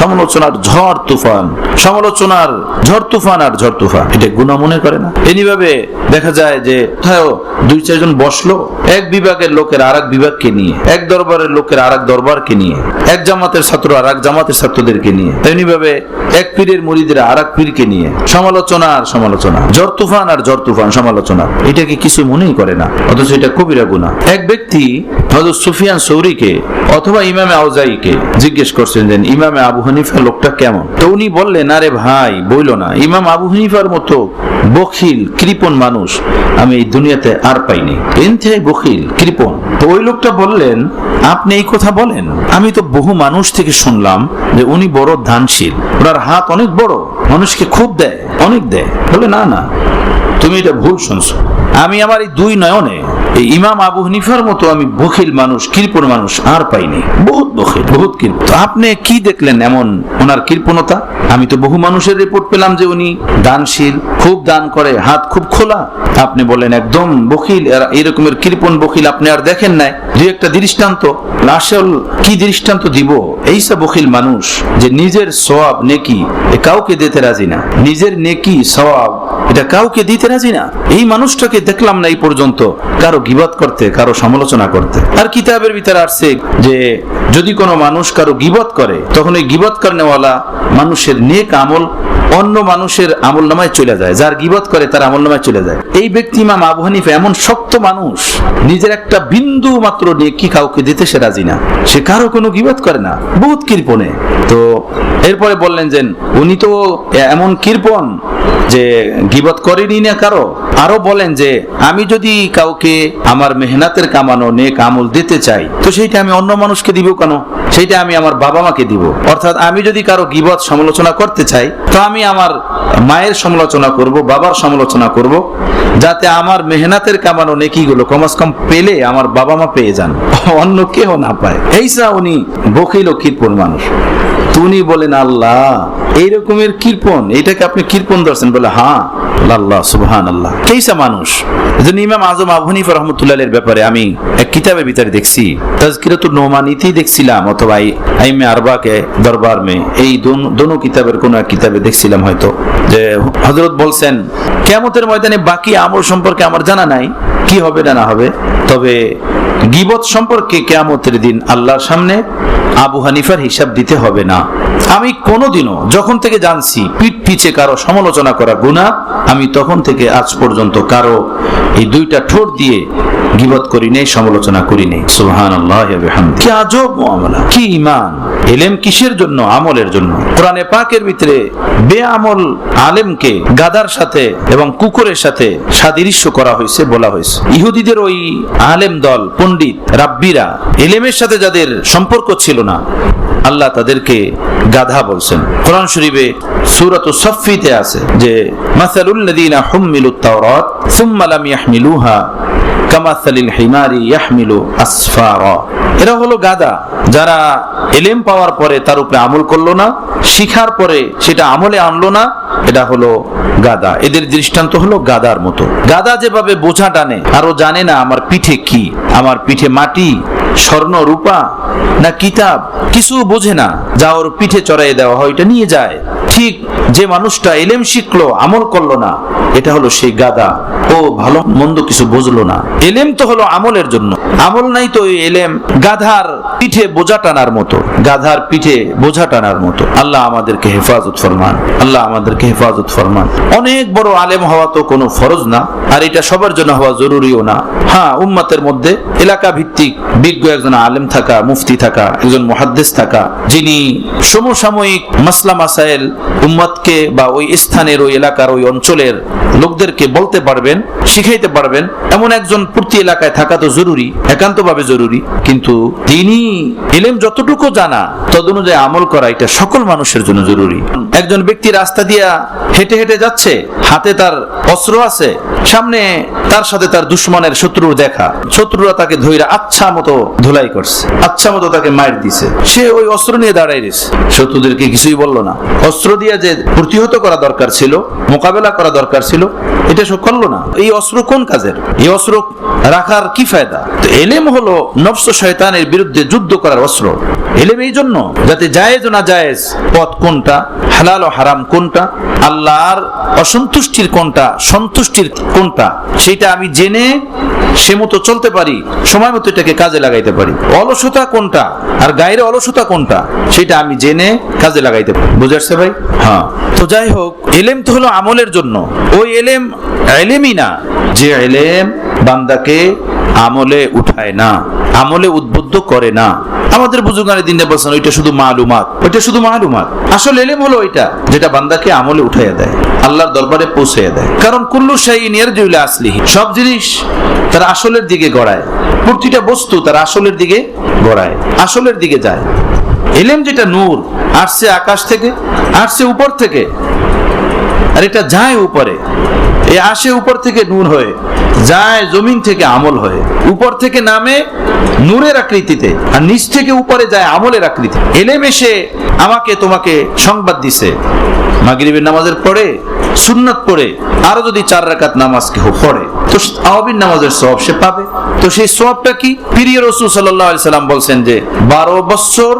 সমালোচনার ঝড় তুফান, সমালোচনার ঝড় তুফান আর ঝড় তুফান। এটা গুণা মনে করে না। এনিভাবে দেখা যায় যে কোথাও দুই চারজন বসল, এক বিভাগের লোকের আর এক বিভাগকে নিয়ে, এক দরবারের লোকের আর এক দরবারকে নিয়ে, এক জামাতের ছাত্র আর এক জামাতের ছাত্রদেরকে নিয়ে তেমনিভাবে এক পীরের মুড়িদের আর এক পীরকে নিয়ে, সমালোচনা আর সমালোচনা, ঝড় তুফান আর ঝড় তুফান, সমালোচনা। এটাকে কিছু মনেই করে না? অথচ এটা কবিরা গুণা এক ব্যক্তি হযরত সুফিয়ান সৌরিকে অথবা ইমামে আউজাইকে জিজ্ঞেস করছেন যে, ইমামে আবু হানিফা লোকটা কেমন? তো উনি বললেন, আরে ভাই, বইল না। ইমাম আবু হানিফার মতো বখিল, কৃপণ মানুষ আমি এই দুনিয়াতে আর পাইনি। এনথে বখিল, কৃপণ। তো ওই লোকটা বললেন, আপনি এই কথা বলেন। আমি তো বহু মানুষ থেকে শুনলাম যে উনি বড় দানশীল। ওনার হাত অনেক বড়, মানুষকে খুব দেয়, অনেক দেয়। বলে, না না, তুমি এটা ভুল শুনছো। আমি আমার এই দুই নয়নে এই ইমাম আবু হানিফার মতো আমি বখিল মানুষ, কৃপণ মানুষ আর পাইনি। বহুত বখিল, বহুত কৃপ আপনি কি দেখলেন এমন ওনার কৃপণতা? আমি তো বহু মানুষের রিপোর্ট পেলাম যে উনি দানশীল, খুব দান করে, হাত খুব খোলা। আপনি বলেন একদম বখিল এরকমের কৃপণ বখিল আপনি আর দেখেন নাই। দুই একটা দৃষ্টান্ত আসল কি দৃষ্টান্ত দিব? এইসব বখিল মানুষ যে নিজের সওয়াব নেকি কাউকে দিতে রাজি না। নিজের নেকি, সওয়াব এটা কাউকে দিতে রাজি না। এই মানুষটাকে দেখলাম না এই পর্যন্ত। কারও গিবত করতে, কারও সমালোচনা করতে। আর কিতাবের ভিতরে আসছে যে, যদি কোনো মানুষ কারও গিবত করে, তখন এই গিবত করনেওয়ালা মানুষের নেক আমল অন্য মানুষের আমল নামায় চলে যায়, যার গিবত করে তার আমল নামায় চলে যায়। এই ব্যক্তি ইমাম আবু হানিফা এমন শক্ত মানুষ, নিজের একটা বিন্দু মাত্র নেকি কাউকে দিতে সে রাজি না। সে কারও কোনো গিবত করে না, বহুত কৃপণে। তো এরপরে বললেন যে, উনি তো এমন কৃপণ যে গিবত করেনি না কারও। আরও বলেন যে, আমি যদি কাউকে আমার মেহনাতের কামানো নেক আমল দিতে চাই, তো সেইটা আমি অন্য মানুষকে দিব কেন? সেইটা আমি আমার বাবা মাকে দিব। অর্থাৎ আমি যদি কারও গিবত সমালোচনা করতে চাই, তো আমি আমার মায়ের সমালোচনা করব, বাবার সমালোচনা করব, যাতে আমার মেহনাতের কামানো নেকিগুলো কমাস কম পেলে আমার বাবা মা পেয়ে যান। অন্য কেউ না পায়। এইসা উনি বকিল কৃপণ মানুষ। তুমি বলেন, আল্লাহ এইরকমের কৃপণ এটাকে আপনি কৃপণ ধরছেন, বলে হ্যাঁ আল্লাহ সুবহান আল্লাহ কেইসা মানুষ, এজন্য ইমাম আজম আবু হানিফা রহমতুল্লাহ এর ব্যাপারে আমি এক কিতাবের ভিতরে দেখছি তাজকিরাতুল নোমানিতি দেখছিলাম, অথবা আইমে আরবাকে দরবার মে, এই দোনো কিতাবের কোন এক কিতাবে দেখছিলাম হয়তো, যে হজরত বলছেন কেমতের ময়দানে বাকি আমল সম্পর্কে আমার জানা নাই, কি হবে না না হবে, তবে গিবত সম্পর্কে কেয়ামতের দিন আল্লাহর সামনে আবু হানিফার হিসাব দিতে হবে না। আমি কোনোদিনও যখন থেকে জানছি পিঠ পিছে কারও সমালোচনা করা গুণা আমি তখন থেকে আজ পর্যন্ত কারও এই দুইটা ঠোঁট দিয়ে গিবত করি নেই, সমালোচনা করি নেই। সুবহান আল্লাহ কি আজব মুআমালা কি ইমান এলেম কিসের জন্য? আমলের জন্য। কোরআনে পাকের ভিতরে বেআমল আলেমকে গাদার সাথে এবং কুকুরের সাথে সাদৃশ্য করা হয়েছে বলা হয়েছে। ইহুদিদের ওই আলেম দল, পণ্ডিত, রাব্বিরা, এলেমের সাথে যাদের সম্পর্ক ছিল না। আল্লাহ তাদেরকে গাধা বলছেন। কোরআন শরীফে সুরত সফিতে আছে যে মাসালুল্লাদিনা হুম্মিলুত তাওরাত, সুম্মা লাম ইয়াহমিলুহা কামাসালিল হিমারি ইয়াহমিলু এরা হলো গাদা, যারা এলেম পাওয়ার পরে তার উপরে আমল করল না, শিখার পরে সেটা আমলে আনলো না, এটা হলো গাদা। এদের দৃষ্টান্ত হলো গাদার মতো। গাদা যেভাবে বোঝা টানে, আরও জানে না আমার পিঠে কি, আমার পিঠে মাটি, স্বর্ণ, রূপা, না কিতাব, কিছু বোঝে না, যা ওর পিঠে চড়াই দেওয়া হয় এটা নিয়ে যায়। ঠিক যে মানুষটা এলেম শিখলো, আমল করল না, এটা হলো সেই গাদা। ও ভালো মন্দ কিছু বুঝলো না। এলেম তো হলো আমলের জন্য। আমল নাই তো ওই এলেম, গাধার পিঠে বোঝা টানার মতো। গাধার পিঠে বোঝা টানার মতো। আল্লাহ আমাদেরকে হেফাজত ফরমান। আল্লাহ আমাদেরকে হেফাজত ফরমান। অনেক বড় আলেম হওয়া তো কোনো ফরজ না, আর এটা সবার জন্য হওয়া জরুরিও না। হ্যাঁ উম্মতের মধ্যে এলাকা ভিত্তিক বিজ্ঞ একজন আলেম থাকা, মুফতি থাকা, একজন মহাদ্দেশ থাকা, যিনি সমসাময়িক মাসলা মাসাইল উম্মতকে বা ওই স্থানের ওই এলাকার ওই অঞ্চলের লোকদেরকে বলতে পারবেন, শিখাইতে পারবেন, এমন একজন প্রতি এলাকায় থাকা তো জরুরি, একান্তভাবে জরুরি। কিন্তু তিনি এলেম যতটুকু জানা তদ অনুযায়ী আমল করা এটা সকল মানুষের জন্য জরুরি। একজন ব্যক্তি রাস্তা দিয়া হেঁটে হেঁটে যাচ্ছে, হাতে তার অস্ত্র আছে সামনে তার সাথে তার দুশ্মনের শত্রুর দেখা। শত্রুরা তাকে ধইরা আচ্ছা মতো ধুলাই করছে। আচ্ছা মতো তাকে মার দিছে। সে ওই অস্ত্র নিয়ে দাঁড়াই রয়েছে। শত্রুদেরকে কিছুই বলল না। অস্ত্র দিয়ে যে প্রতিহত করা দরকার ছিল, মোকাবেলা করা দরকার ছিল, এটা সে করল না। এই অস্ত্র কোন কাজের? এই অস্ত্র রাখার কি ফায়দা? তো এলেম হলো নফস শয়তানের বিরুদ্ধে যুদ্ধ করার অস্ত্র। এলেম এই জন্য, যাতে জায়েজ না জায়েজ পথ কোনটা? হালাল ও হারাম কোনটা? আল্লাহর অসন্তুষ্টির কোনটা? সন্তুষ্টির কোনটা? সেটা আমি জেনে সে মতো চলতে পারি, সময় মতো এটাকে কাজে লাগাইতে পারি। অলসতা কোনটা? আর গায়ের অলসতা কোনটা? সেটা আমি জেনে কাজে লাগাইতে পারি। বুঝাচ্ছে ভাই? হ্যাঁ। তো যাই হোক, এলেম তো হলো আমলের জন্য। ওই এলেম এলেমই না যে এলেম বান্দাকে আমলে উঠায় না, আমলে উদ্বুদ্ধ করে না। আমাদের বুজুর্গানের দিনে বলছেন, ওইটা শুধু মালুমাত। ওইটা শুধু মালুমাত। আসল এলেম হলো ওইটা, যেটা বান্দাকে আমলে উঠাইয়া দেয়, আল্লাহর দরবারে পৌঁছে দেয়। কারণ কুল্লু শাইইন ইয়ারজুইলা আসলি সব জিনিস তার আসলের দিকে গড়ায়। প্রতিটা বস্তু তার আসলের দিকে গড়ায়, আসলের দিকে যায়। এলেম যেটা নূর, আসছে আকাশ থেকে, আসছে উপর থেকে আর এটা যায় উপরে। এ আসে উপর থেকে নূর হয়ে, যায় জমিন থেকে আমল হয়ে। উপর থেকে নামে নূরের আকৃতিতে, আর নিচ থেকে উপরে যায় আমলের আকৃতি। এলেম আমাকে তোমাকে সংবাদ দিছে। মাগরিবের নামাজের পরে, সুন্নত পড়ে, আরও যদি চার রাকাত নামাজ কেউ পড়ে। তো আওয়াবির নামাজের সব সে পাবে। তো সেই সবটা কি? প্রিয় রসুল সাল্লাহ সাল্লাম বলছেন যে, বারো বছর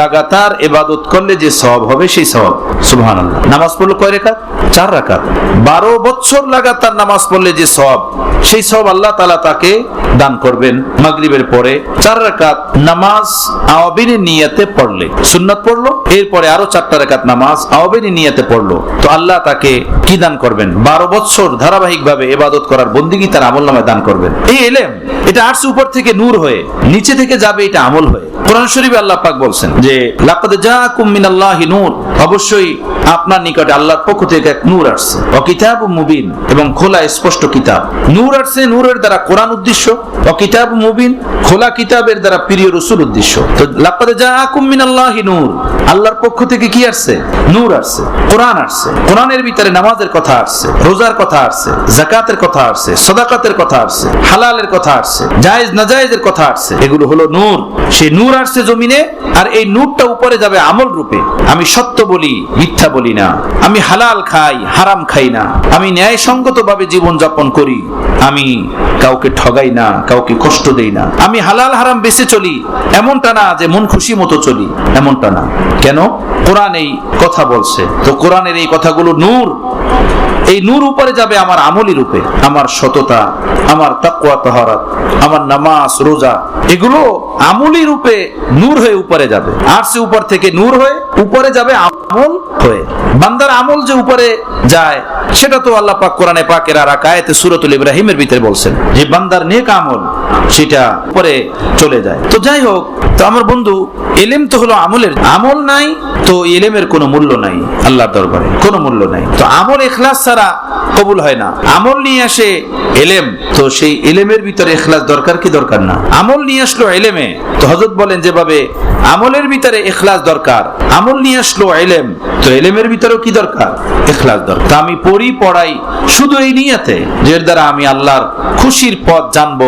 লাগাতার এবাদত করলে যে সব হবে সেই সব নামাজ পড়ল কয় রেখাত চার রাকাত। বারো বছর লাগাতার নামাজ পড়লে যে সব সেই সব আল্লাহ তালা তাকে দান করবেন মাগরিবের পরে। চার রাকাত নামাজ আওয়াবির নিয়াতে পড়লে। সুন্নত পড়ল, এরপরে আরও চারটা রাকাত নামাজ আওয়াবির নিয়াতে পড়ল। তো আল্লাহ তাকে কি দান করবেন? বারো বছর ধারাবাহিক ভাবে এবাদত করার তার আমল নামায় দান করবেন? এই এলেম, এটা আর্টস উপর থেকে নূর হয়ে, নিচে থেকে যাবে এটা আমল হয়ে। কোরআন শরীফে আল্লাহ পাক বলছেন যে, লাকাদ জাআকুম মিনাল্লাহি নূর। অবশ্যই আপনার নিকটে আল্লাহর পক্ষ থেকে এক নূর আসছে। ও কিতাব মুবিন। এবং খোলা স্পষ্ট কিতাব। নূর আসছে নূরের দ্বারা কোরআন উদ্দেশ্য। ও কিতাব মুবিন। খোলা কিতাবের দ্বারা প্রিয় রসুল উদ্দেশ্য। তো, লাকাদ জাআকুম মিনাল্লাহি নূর। আল্লাহর পক্ষ থেকে কি আসছে? নূর আসছে। কোরআন আসছে। কোরআনের ভিতরে নামাজের কথা আসছে, রোজার কথা আসছে জাকাতের কথা আসছে, সদাকাতের কথা আসছে, হালালের কথা আসছে জায়েজ নাজায়েজের কথা আসছে। এগুলো হলো নূর। সেই নূর আসছে জমিনে, আর এই নূরটা উপরে যাবে আমল রূপে। আমি সত্য বলি, মিথ্যা বলি না। আমি হালাল খাই, হারাম খাই না। আমি ন্যায়সঙ্গত ভাবে জীবন যাপন করি। আমি কাউকে ঠগাই না, কাউকে কষ্ট দেই না। আমি হালাল হারাম বেঁচে চলি, এমনটা না যে মন খুশি মতো চলি, এমনটা না। কেন? কোরআন এই কথা বলছে। তো কোরআনের এই কথাগুলো নূর। এই নূর উপরে যাবে আমার আমলি রূপে, আমার সততা, আমার তাকুয়া তাহারাত, আমার নামাজ, রোজা। এগুলো আমলি রূপে নূর হয়ে উপরে যাবে। আর সে উপর থেকে নূর হয়ে উপরে যাবে আমল হয়ে। বান্দার আমল যে উপরে যায়, সেটা তো আল্লাহ পাক কোরআনে পাকের আর আকায়েতে সূরাতুল ইব্রাহিমের ভিতরে বলছেন যে বান্দার নেক আমল, সেটা উপরে চলে যায়। তো যাই হোক, তো আমার বন্ধু এলেম তো হলো আমলের, আমল নাই তো এলেমের কোনো মূল্য নাই আল্লাহর দরবারে, কোনো মূল্য নাই। তো আমল এখলাস ছাড়া কবুল হয় না। আমল নিয়ে আসে এলেম তো সেই এলেমের ভিতরে এখলাস দরকার কি দরকার না? আমল নিয়ে আসলো এলেমে তো হজরত বলেন যেভাবে আমলের ভিতরে এখলাস দরকার আমল নিয়ে আসলো এলেম। তো এলেমের ভিতরেও কি দরকার? এখলাস দরকার। আমি পড়ি, পড়াই, শুধু এই নিয়াতে যে দ্বারা আমি আল্লাহর খুশির পথ জানব,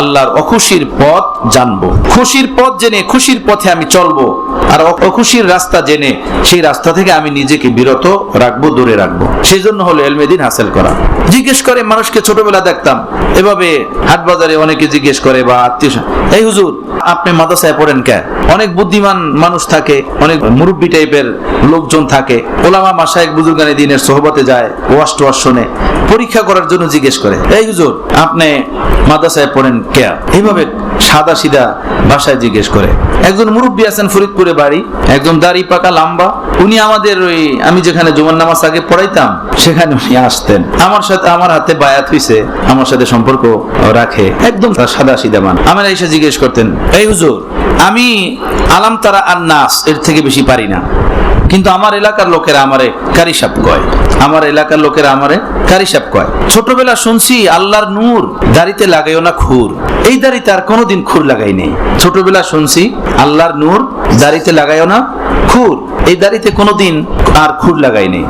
আল্লাহর অখুশির পথ জানব। খুশির পথ জেনে, খুশির পথে আমি চলবো, আর অখুশির রাস্তা জেনে, সেই রাস্তা থেকে আমি নিজেকে বিরত রাখব, দূরে রাখব। সেই জন্য হলো এলমেদিন হাসিল করা। জিজ্ঞেস করে, মানুষকে ছোটবেলা দেখতাম, এভাবে হাট বাজারে অনেকে জিজ্ঞেস করে, বা আত্মীয় এই হুজুর, আপনি মাদ্রাসায় পড়েন কে অনেক বুদ্ধিমান মানুষ থাকে, অনেক মুরব্বী টাইপের লোকজন থাকে। ওলামা মাসায়েক বুজুর্গানি দিনের সোহবতে যায়, ওয়াশ টোয়াশ শোনে, পরীক্ষা করার জন্য জিজ্ঞেস করে, এই হুজুর, আপনি মাদ্রাসায় পড়েন কে? এইভাবে সাদা সিধা ভাষায় জিজ্ঞেস করে। একজন মুরব্বী আছেন ফরিদপুরে বাড়ি, একজন দাড়ি পাকা লম্বা। উনি আমাদের ওই, আমি যেখানে জুমার নামাজ আগে পড়াইতাম, সেখানে উনি আসতেন। আমার সাথে, আমার হাতে বায়াত হইছে, আমার সাথে সম্পর্ক রাখে। একদম সাদা সিধা মান আমার এসে জিজ্ঞেস করতেন, এই হুজুর, আমি আলাম তারা আর নাস এর থেকে বেশি পারি না। কিন্তু আমার এলাকার লোকেরা আমারে কারিসাপ কয়। আমার এলাকার লোকেরা আমারে কারিসাপ কয়। ছোটবেলা শুনছি আল্লাহর নূর, দাড়িতে লাগাইও না খুর। এই দাড়িতে আর কোনোদিন খুর লাগাই নেই। ছোটবেলা শুনছি আল্লাহর নূর, দাড়িতে লাগাইও না খুর। এই দাড়িতে কোনোদিন আর খুর লাগাই নেই।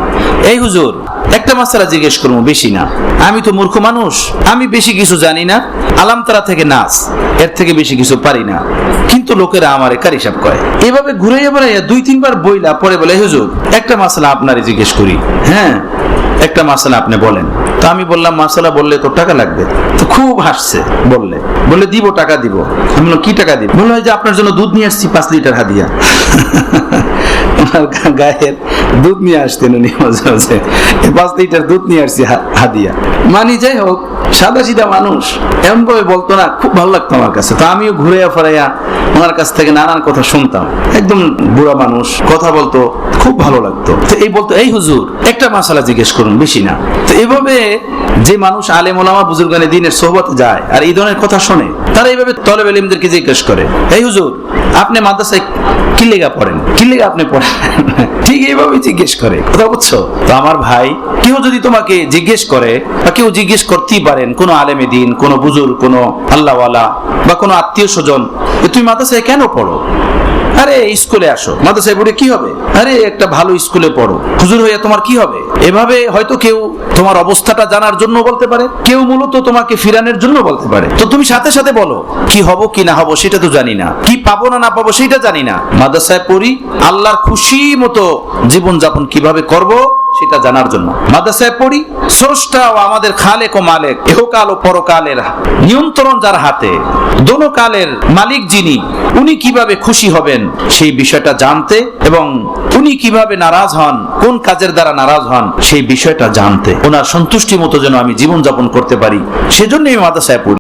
এই হুজুর একটা মাসালা জিজ্ঞেস করব, বেশি না। আমি তো মূর্খ মানুষ, আমি বেশি কিছু জানি না, আলামতারা থেকে নাচ এর থেকে বেশি কিছু পারি না। কিন্তু লোকেরা আমার একার হিসাব করে? এভাবে ঘুরে বেড়াইয়া দুই তিনবার বইলা পরে বলে "এ হুজুর, একটা মাসালা আপনারে জিজ্ঞেস করি। হ্যাঁ একটা মাসালা আপনি বলেন। তো আমি বললাম, মাসালা বললে তো টাকা লাগবে? তো খুব হাসছে, বললে। বলে দিব, টাকা দিব। আমি বললাম, কি টাকা দিব? বলল, "এই যে আপনার জন্য দুধ নিয়ে আসছি, পাঁচ লিটার হাদিয়া। ওনার গায়ের দুধ নিয়ে আসতেন উনি মাঝে মাঝে। পাঁচ লিটার দুধ নিয়ে আসছি হাদিয়া। মানি যাই হোক সাদা সিধা মানুষ, এমন ভাবে বলতো না, খুব ভালো লাগতো আমার কাছে। তো আমিও ঘুরে ফেরাইয়া ওনার কাছ থেকে নানান কথা শুনতাম। একদম বুড়া মানুষ, কথা বলতো, খুব ভালো লাগতো। তো এই বলতো, এই হুজুর, একটা মাসালা জিজ্ঞেস করুন, বেশি না। তো এইভাবে যে মানুষ আলেম ওলামা বুজুর্গানে দিনের সোহবতে যায় আর এই ধরনের কথা শোনে, তারা এইভাবে তলেব এলিমদেরকে জিজ্ঞেস করে, এই হুজুর, আপনি মাদ্রাসায় কি লেগা পড়েন? কি লেগে আপনি পড়েন ঠিক এইভাবে জিজ্ঞেস করে, কথা বুঝছ? তো আমার ভাই, কেউ যদি তোমাকে জিজ্ঞেস করে, বা কেউ জিজ্ঞেস করতেই পারেন, কোনো আলেমে দিন, কোনো বুজুর কোনো আল্লাহওয়ালা, বা কোনো আত্মীয় স্বজন তুমি মাদ্রাসায় কেন পড়ো? আরে, স্কুলে আসো। মাদ্রাসায় পড়ে কি হবে? আরে, একটা ভালো স্কুলে পড়ো। হুজুর হইয়া তোমার কি হবে? এভাবে হয়তো কেউ তোমার অবস্থাটা জানার জন্য বলতে পারে, কেউ মূলত তোমাকে ফিরানোর জন্য বলতে পারে। তো তুমি সাথে সাথে বলো, কি হব, কি না হব, সেটা তো জানি না। কি পাবো না না পাবো, সেটা জানি না। মাদ্রাসায় পড়ি, আল্লাহর খুশি মতো জীবন যাপন কীভাবে করব সেটা জানার জন্য। মাদ্রাসায় পড়ি স্রষ্টা ও আমাদের খালেক ও মালেক, এহকাল ও পরকালের নিয়ন্ত্রণ যার হাতে, দোনো কালের মালিক যিনি, উনি কীভাবে খুশি হবেন সেই বিষয়টা জানতে এবং উনি কীভাবে নারাজ হন, কোন কাজের দ্বারা নারাজ হন সেই বিষয়টা জানতে। ওনার সন্তুষ্টি মতো যেন আমি জীবন যাপন করতে পারি, সেজন্যই মাদ্রাসায় পড়ি।